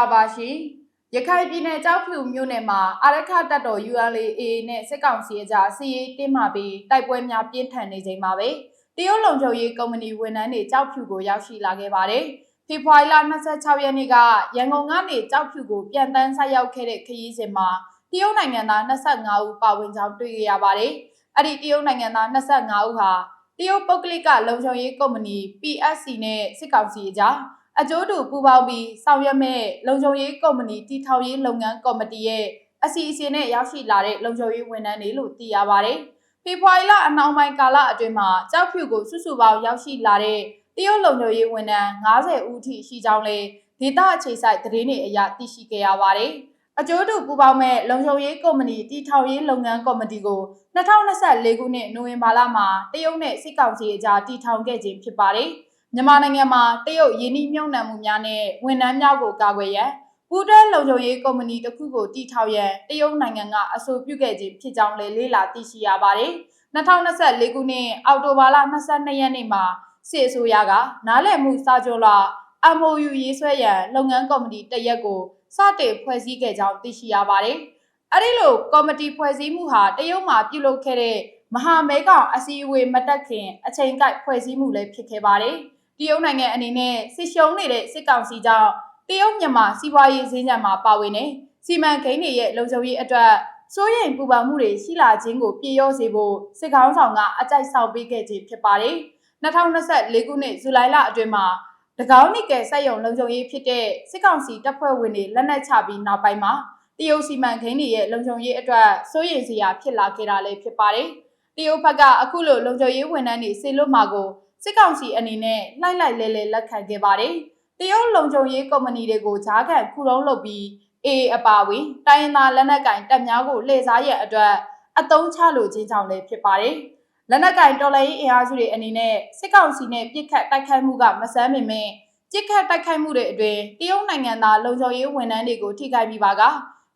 ္ဂလာပါရှင်ရခိုင်ပြည်နယ်ကြောက်ဖြူမြို့နယ်မှာအာရခတပ်တော် ULA နဲ့စစ်ကောင်စီအကြားစီးရေးတင်းမာပြီးတိုက်ပွဲများပြင်းထန်နေချိန်မှာပဲတရုတ်လုံခြုံရေးကုမ္ပဏီဝန်ထမ်းတွေကြောက်ဖြူကိုရောက်ရှိလာခဲ့ပါတယ်ဖေဖော်ဝါရီလ26ရက်နေ့ကရန်ကုန်ကနေကြောက်ဖြူကိုပြန်တန်းဆက်ရောက်ခဲ့တဲ့ခရီးစဉ်မှာတရုတ်နိုင်ငံသား25ဦးပါဝင်ကြောင်းတွေ့ရပါတယ်အဲ့ဒီတရုတ်နိုင်ငံသား25ဦးဟာတရုတ်ပုဂ္ဂလိကလုံခြုံရေးကုမ္ပဏီ PSC နဲ့စစ်ကောင်စီအကြား အကျိုးတူပူးပေါင်းပြီးဆောင်ရွက်မဲ့လုံခြုံရေးကုမ္ပဏီတည်ထောင်ရေးလုပ်ငန်းကော်မတီရဲ့အစီအစဉ်နဲ့ရောက်ရှိလာတဲ့လုံခြုံရေးဝန်ထမ်းတွေလို့သိရပါတယ်။ဖေဖော်ဝါရီလအနောက်ပိုင်းကာလအတွင်းမှာကြောက်ဖြူကိုစုစုပေါင်းရောက်ရှိလာတဲ့တရုတ်လုံခြုံရေးဝန်ထမ်း90ဦးထိရှိကြောင်းလေဒေသအခြေစိုက်သတင်းတွေအရသိရှိခဲ့ရပါတယ်။အကျိုးတူပူးပေါင်းမဲ့လုံခြုံရေးကုမ္ပဏီတည်ထောင်ရေးလုပ်ငန်းကော်မတီကို2024ခုနှစ်နိုဝင်ဘာလမှာတရုတ်နဲ့စစ်ကောင်စီအကြားတည်ထောင်ခဲ့ခြင်းဖြစ်ပါတယ်။ မြန်မာနိုင်ငံမှာတရုတ်ယင်းနှိမြုံနှံမှုများနဲ့ဝန်ထမ်းများကိုကာကွယ်ရန်ပူးတွဲလုံခြုံရေးကုမ္ပဏီတစ်ခုကိုတည်ထောင်ရန်တရုတ်နိုင်ငံကအဆိုပြုခဲ့ခြင်းဖြစ်ကြောင်းလည်းလေ့လာသိရှိရပါတယ်။2024ခုနှစ်အောက်တိုဘာလ22ရက်နေ့မှာစစ်အစိုးရကနားလည်မှုစာချုပ်လာ MOU ရေးဆွဲရန်လုပ်ငန်းကော်မတီတစ်ရက်ကိုစတင်ဖွဲ့စည်းခဲ့ကြောင်းသိရှိရပါတယ်။အဲဒီလိုကော်မတီဖွဲ့စည်းမှုဟာတရုတ်မှာပြုလုပ်ခဲ့တဲ့မဟာမဲကောင်အစည်းအဝေးမတက်ခင်အချိန်ကိုက်ဖွဲ့စည်းမှုလည်းဖြစ်ခဲ့ပါတယ်။ တရုတ်နိုင်ငံအနေနဲ့စစ်ရှုံးနေတဲ့စစ်ကောင်စီကြောင့်တရုတ်မြန်မာစီးပွားရေးဈေးညံမှာပါဝင်နေစီမံကိန်းတွေရဲ့လုံခြုံရေးအတွက်စိုးရိမ်ပူပန်မှုတွေရှိလာခြင်းကိုပြေလျော့စေဖို့စစ်ကောင်းဆောင်ကအကြိုက်ဆောင်ပေးခဲ့ခြင်းဖြစ်ပါတယ်။2024ခုနှစ်ဇူလိုင်လအတွင်းမှာတကောင်းနိကယ်စက်ရုံလုံခြုံရေးဖြစ်တဲ့စစ်ကောင်စီတပ်ဖွဲ့ဝင်တွေလက်နက်ချပြီးနောက်ပိုင်းမှာတရုတ်စီမံကိန်းတွေရဲ့လုံခြုံရေးအတွက်စိုးရိမ်စရာဖြစ်လာခဲ့တာလည်းဖြစ်ပါတယ်။တရုတ်ဘက်ကအခုလိုလုံခြုံရေးဝန်ထမ်းတွေဆေလွတ်မှာကို စစ်ကောင်စီအနေနဲ့လှိုက်လိုက်လဲလဲလက်ခံခဲ့ပါတယ်။တရုတ်လုံခြုံရေးကုမ္ပဏီတွေကိုဂျားကန်ခုလုံးလုပ်ပြီးအေးအပါဝင်တိုင်းရင်းသားလက်နက်ကင်တပ်များကိုလှည့်စားရတဲ့အတွက်အတုံးချလိုခြင်းကြောင့်လည်းဖြစ်ပါတယ်။လက်နက်ကင်တော်လှန်ရေးအင်အားစုတွေအနေနဲ့စစ်ကောင်စီနဲ့ပြစ်ခတ်တိုက်ခိုက်မှုကမဆန်းပေမဲ့ပြစ်ခတ်တိုက်ခိုက်မှုတွေအတွင်းတရုတ်နိုင်ငံသားလုံခြုံရေးဝန်ထမ်းတွေကိုထိခိုက်ပြီးပါက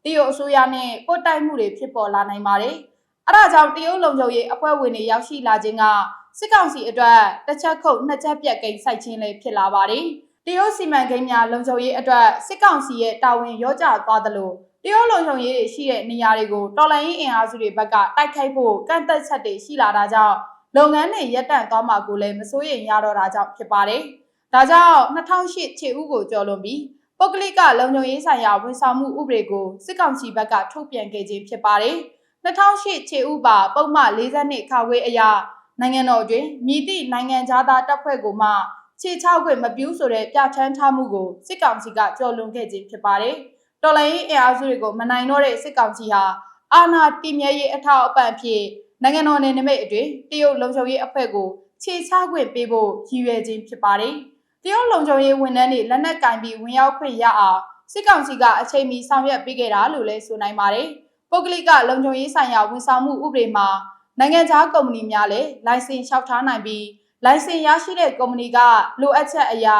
တရုတ်အစိုးရနဲ့ပုတ်တိုက်မှုတွေဖြစ်ပေါ်လာနိုင်ပါတယ်။အဲဒါကြောင့်တရုတ်လုံခြုံရေးအဖွဲ့ဝင်တွေရောက်ရှိလာခြင်းက စစ်ကောင်စီအတွက်တစ်ချက်ခုတ်နှစ်ချက်ပြက်ကိန်းစိုက်ခြင်းလည်းဖြစ်လာပါတယ်။တရုတ်စီမံကိန်းများလုံခြုံရေးအတွက်စစ်ကောင်စီရဲ့တာဝန်ရောကြသွားသလိုတရုတ်လုံခြုံရေးတွေရှိတဲ့နေရာတွေကိုတော်လှန်ရေးအင်အားစုတွေဘက်ကတိုက်ခိုက်ဖို့ကန့်သက်ချက်တွေရှိလာတာကြောင့်လုပ်ငန်းတွေရပ်တန့်သွားမှာကိုလည်းမစိုးရိမ်ရတော့တာကြောင့်ဖြစ်ပါတယ်။ဒါကြောင့်2008ခြေဥကိုကျော်လွန်ပြီးပုဂ္ဂလိကလုံခြုံရေးဆိုင်ရာဝန်ဆောင်မှုဥပဒေကိုစစ်ကောင်စီဘက်ကထုတ်ပြန်ခဲ့ခြင်းဖြစ်ပါတယ်။2008ခြေဥပါပုံမှန်42ခါဝေးအရာ နိုင်ငံတော်အတွင်းမြည်သည့်နိုင်ငံသားတပ်ဖွဲ့ကိုမှခြေချောက်ခွင့်မပြုဆိုတဲ့ပြဋ္ဌာန်းထားမှုကိုစစ်ကောင်စီကကြော်လွန်ခဲ့ခြင်းဖြစ်ပါတယ်။တော်လိုင်းရေးအင်အားစုတွေကိုမနိုင်တော့တဲ့စစ်ကောင်စီဟာအာဏာတည်မြဲရေးအထောက်အပံ့ဖြစ်နိုင်ငံတော်နယ်နိမိတ်အတွင်းတရုတ်လုံခြုံရေးအဖွဲ့ကိုခြေချခွင့်ပေးဖို့ရည်ရွယ်ခြင်းဖြစ်ပါတယ်။တရုတ်လုံခြုံရေးဝန်ထမ်းတွေလက်နက်ကင်ပြီးဝင်ရောက်ခွင့်ရအောင်စစ်ကောင်စီကအချိန်မီဆောင်ရွက်ပေးခဲ့တာလို့လည်းဆိုနိုင်ပါတယ်။ပုဂ္ဂလိကလုံခြုံရေးဆိုင်ရာဝန်ဆောင်မှုဥပဒေမှာ နိုင်ငံခြားကုမ္ပဏီများလည်းလိုင်စင်လျှောက်ထားနိုင်ပြီးလိုင်စင်ရရှိတဲ့ကုမ္ပဏီကလိုအပ်ချက်အရာ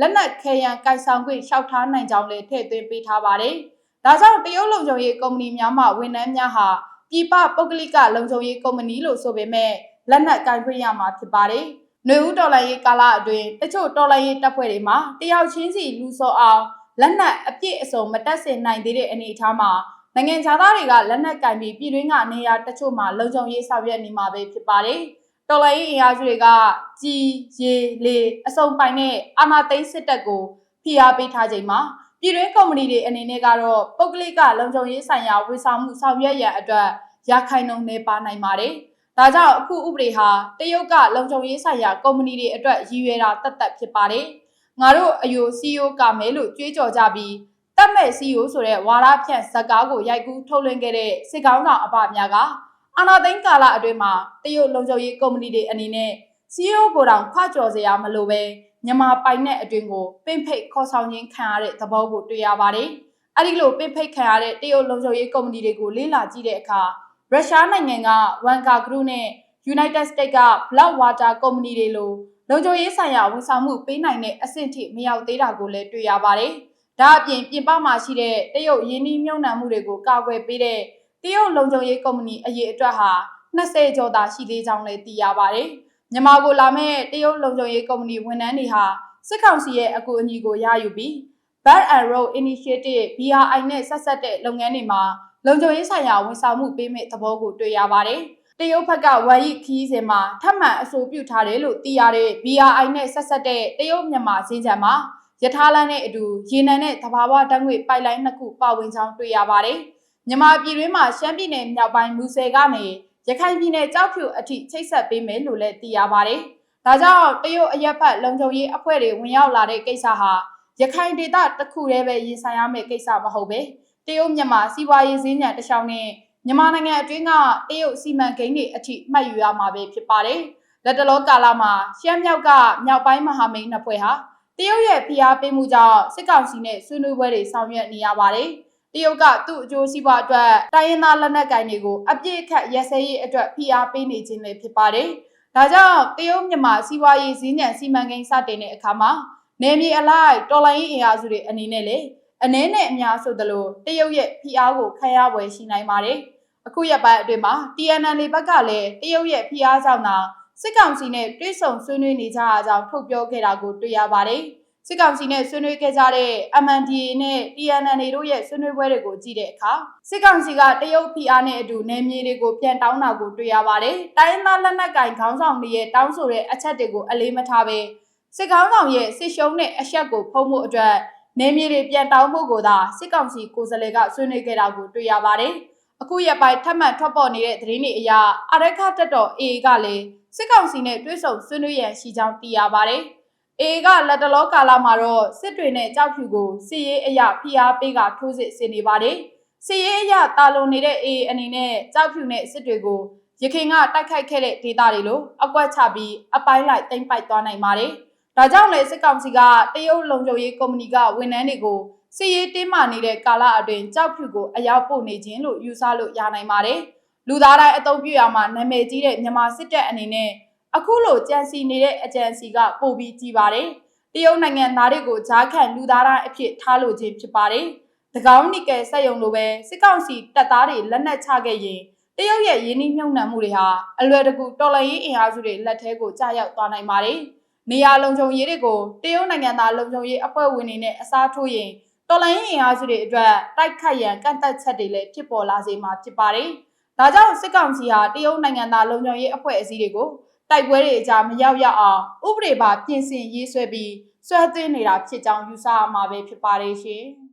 လက်နက်ခဲယံကိုင်ဆောင်ခွင့်လျှောက်ထားနိုင်ကြောင်းလည်းထည့်သွင်းပေးထားပါတယ်။ဒါကြောင့်တရုတ်လုံခြုံရေးကုမ္ပဏီများမှဝန်ထမ်းများဟာပြည်ပပုဂ္ဂလိကလုံခြုံရေးကုမ္ပဏီလို့ဆိုပေမဲ့လက်နက်ကင်ခွင့်ရမှာဖြစ်ပါတယ်။နှွေဦးတော်လိုင်းရေးကာလအတွင်းတချို့တော်လိုင်းရေးတပ်ဖွဲ့တွေမှာတယောက်ချင်းစီလူစောအောင်လက်နက်အပြည့်အစုံမတက်ဆင်နိုင်သေးတဲ့အနေအထားမှာ နိုင်ငံခြားသားတွေကလက်နက်ကင်ပြီးပြည်တွင်းကနေရာတချို့မှာလုံခြုံရေးဆောင်ရွက်နေမှာပဲဖြစ်ပါတယ်။တော်လိုင်းရေးအင်အားစုတွေကကြီးရေလေအစုံပိုင်တဲ့အာဏာသိမ်းစစ်တပ်ကိုဖိအားပေးထားချိန်မှာပြည်တွင်းကုမ္ပဏီတွေအနေနဲ့ကတော့ပုဂ္ဂလိကလုံခြုံရေးဆိုင်ရာဝန်ဆောင်မှုဆောင်ရွက်ရန်အတွက်ရခိုင်နှုံနေပါနိုင်ပါတယ်။ဒါကြောင့်အခုဥပဒေဟာတရုတ်ကလုံခြုံရေးဆိုင်ရာကုမ္ပဏီတွေအတွက်ရည်ရွယ်တာတတ်တတ်ဖြစ်ပါတယ်။ငါတို့အယို CEO ကမဲလို့ကြွေးကြော်ကြပြီး တတ်မဲ့ CEO ဆိုတဲ့ဝါရဖြန့်ဇက်ကားကိုရိုက်ကူးထုတ်လွှင့်ခဲ့တဲ့စစ်ကောင်းဆောင်အပများကအာနာသိန်းကာလအတွင်းမှာတရုတ်လုံခြုံရေးကုမ္ပဏီတွေအနေနဲ့ CEO ကိုတောင်ခွကြော်စရာမလိုပဲမြန်မာပိုင်တဲ့အတွင်းကိုပင့်ဖိတ်ခေါ်ဆောင်ခြင်းခံရတဲ့သဘောကိုတွေ့ရပါတယ်။အဲဒီလိုပင့်ဖိတ်ခံရတဲ့တရုတ်လုံခြုံရေးကုမ္ပဏီတွေကိုလေ့လာကြည့်တဲ့အခါရုရှားနိုင်ငံက Wanka Group နဲ့ United States က Black Water ကုမ္ပဏီတွေလိုလုံခြုံရေးဆိုင်ရာဝန်ဆောင်မှုပေးနိုင်တဲ့အဆင့်ထိမရောက်သေးတာကိုလည်းတွေ့ရပါတယ်။ ဒါအပြင်ပြင်ပမှာရှိတဲ့တရုတ်ရင်းနှီးမြှုပ်နှံမှုတွေကိုကာကွယ်ပေးတဲ့တရုတ်လုံခြုံရေးကုမ္ပဏီအရေးအတွက်ဟာ20ကျော်သာရှိသေးကြောင်းလည်းသိရပါတယ်။မြန်မာကိုလာမဲ့တရုတ်လုံခြုံရေးကုမ္ပဏီဝန်ထမ်းတွေဟာစစ်ကောင်စီရဲ့အကူအညီကိုရယူပြီးဗ Belt and Road Initiative BRI နဲ့ဆက်ဆက်တဲ့လုပ်ငန်းတွေမှာလုံခြုံရေးဆိုင်ရာဝန်ဆောင်မှုပေးမဲ့သဘောကိုတွေ့ရပါတယ်။တရုတ်ဘက်ကဝမ်ရီခီးစဉ်မှာထပ်မံအဆိုပြုထားတယ်လို့သိရတဲ့ BRI နဲ့ဆက်ဆက်တဲ့တရုတ်မြန်မာစင်းချံမှာ ယထာလန်းနဲ့အတူရေနံနဲ့သဘာဝဓာတ်ငွေပိုက်လိုင်းနှစ်ခုပါဝင်ကြောင်းတွေ့ရပါတယ်။မြန်မာပြည်တွင်းမှာရှမ်းပြည်နယ်မြောက်ပိုင်းမူဆယ်ကနေရခိုင်ပြည်နယ်ကြောက်ဖြူအထိချိတ်ဆက်ပေးမယ်လို့လည်းသိရပါတယ်။ဒါကြောင့်တရုတ်အရက်ဖက်လုံခြုံရေးအဖွဲ့တွေဝင်ရောက်လာတဲ့ကိစ္စဟာရခိုင်ဒေသတစ်ခုတည်းပဲရင်ဆိုင်ရမယ့်ကိစ္စမဟုတ်ပဲတရုတ်မြန်မာစီးပွားရေးဈေးညံတစ်ချောင်းနဲ့မြန်မာနိုင်ငံအတွင်းကတရုတ်စီမံကိန်းတွေအထိမှတ်ယူရမှာပဲဖြစ်ပါတယ်။လက်တလောကာလမှာရှမ်းမြောက်ကမြောက်ပိုင်းမဟာမိတ်နှစ်ဖွဲ့ဟာ တရုတ်ရဲ့ဖိအားပေးမှုကြောင့်စစ်ကောင်စီနဲ့ဆွေးနွေးပွဲတွေဆောင်ရွက်နေရပါတယ်။တရုတ်ကသူ့အကျိုးစီးပွားအတွက်တိုင်းရင်းသားလက်နက်ကိုင်တွေကိုအပြစ်အခတ်ရက်စဲရေးအတွက်ဖိအားပေးနေခြင်းလည်းဖြစ်ပါတယ်။ဒါကြောင့်တရုတ်မြန်မာစီးပွားရေးဈေးညံစီမံကိန်းစတင်တဲ့အခါမှာနေမြေအလိုက်တော်လိုင်းရေးအင်အားစုတွေအနေနဲ့လေအနည်းနဲ့အများဆိုသလိုတရုတ်ရဲ့ဖိအားကိုခံရပွဲရှိနိုင်ပါတယ်။အခုရက်ပိုင်းအတွင်းမှာ TNL ဘက်ကလည်းတရုတ်ရဲ့ဖိအားကြောင့်သာ စစ်ကောင်စီနဲ့တွဲဆုံဆွေးနွေးနေကြအကြောင်းထုတ်ပြောခဲ့တာကိုတွေ့ရပါတယ်။စစ်ကောင်စီနဲ့ဆွေးနွေးခဲ့ကြတဲ့ MNDAA နဲ့ TNL တို့ရဲ့ဆွေးနွေးပွဲတွေကိုကြည့်တဲ့အခါစစ်ကောင်စီကတရုတ်ဖိအားနဲ့အတူနယ်မြေတွေကိုပြန်တောင်းတာကိုတွေ့ရပါတယ်။တိုင်းရင်းသားလက်နက်ကင်ခေါင်းဆောင်တွေရဲ့တောင်းဆိုတဲ့အချက်တွေကိုအလေးမထားဘဲစစ်ကောင်းဆောင်ရဲ့စစ်ရှုံးတဲ့အရှက်ကိုဖုံးဖို့အတွက်နေမြေတွေပြန်တောင်းဖို့ကိုသာစစ်ကောင်စီကိုယ်စားလှယ်ကဆွေးနွေးခဲ့တာကိုတွေ့ရပါတယ်။အခုရက်ပိုင်းထပ်မံထွက်ပေါ်နေတဲ့သတင်းတွေအရအရက်ခတက်တော် AA ကလည်း စစ်ကောင်စီနဲ့တွဲဆုံဆွေးနွေးရန်ရှိကြောင်းသိရပါတယ်။ AA ကလက်တလောကာလမှာတော့စစ်တွေနဲ့ကြောက်ဖြူကိုစစ်ရေးအရာဖိအားပေးကထိုးစစ်ဆင်နေပါတယ်။စစ်ရေးအရာတာလွန်နေတဲ့ AA အနေနဲ့ကြောက်ဖြူနဲ့စစ်တွေကိုရခိုင်ကတိုက်ခိုက်ခဲ့တဲ့ဒေသတွေလိုအကွက်ချပြီးအပိုင်းလိုက်တိမ့်ပိုက်သွားနိုင်ပါတယ်။ဒါကြောင့်လေစစ်ကောင်စီကတရုတ်လုံခြုံရေးကုမ္ပဏီကဝန်ထမ်းတွေကိုစစ်ရေးတင်းမာနေတဲ့ကာလအတွင်းကြောက်ဖြူကိုအရောက်ပို့နေခြင်းလို့ယူဆလို့ရနိုင်ပါတယ်။ လူသားတိုင်းအသုံးပြုရမှာနာမည်ကြီးတဲ့မြန်မာစစ်တပ်အနေနဲ့အခုလိုကြံစီနေတဲ့အကြံစီကပို့ပြီးကြည်ပါတယ်။တရုတ်နိုင်ငံသားတွေကိုဂျားခံလူသားတိုင်းအဖြစ်ထားလို့ခြင်းဖြစ်ပါတယ်။တကောင်းနီကယ်စက်ယုံလိုပဲစစ်ကောင်စီတပ်သားတွေလက်နက်ချခဲ့ရင်တရုတ်ရဲ့ရင်းနှီးမြှုပ်နှံမှုတွေဟာအလွယ်တကူတော်လှန်ရေးအင်အားစုတွေလက်ထဲကိုကြာရောက်သွားနိုင်ပါတယ်။နေရာလုံခြုံရေးတွေကိုတရုတ်နိုင်ငံသားလုံခြုံရေးအဖွဲ့ဝင်တွေနဲ့အစားထိုးရင်တော်လိုင်းရင်အားစုတွေအတွက်တိုက်ခတ်ရန်ကန့်သက်ချက်တွေလည်းဖြစ်ပေါ်လာစေမှာဖြစ်ပါတယ်။ ဒါကြောင့်စစ်ကောင်စီဟာတရုတ်နိုင်ငံသားလုံခြုံရေးအဖွဲ့အစည်းတွေကိုတိုက်ပွဲတွေအကြမရောက်ရအောင်ဥပဒေပါပြင်ဆင်ရေးဆွဲပြီးဆွဲသွင်းနေတာဖြစ်ကြောင်းယူဆရမှာပဲဖြစ်ပါတယ်ရှင်။